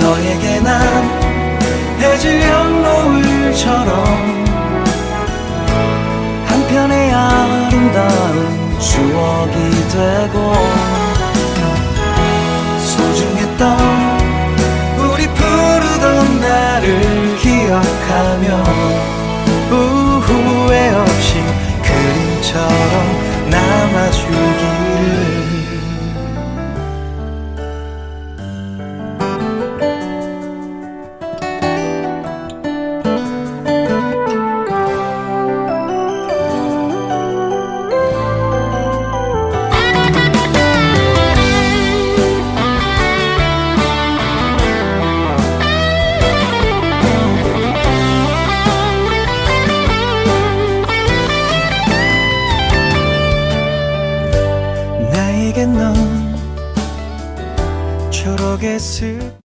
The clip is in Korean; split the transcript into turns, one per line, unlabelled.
너에게 난 해질녘 노을처럼 한편의 아름다운 추억이 되고 소중했던 나에겐 넌 초록의 숲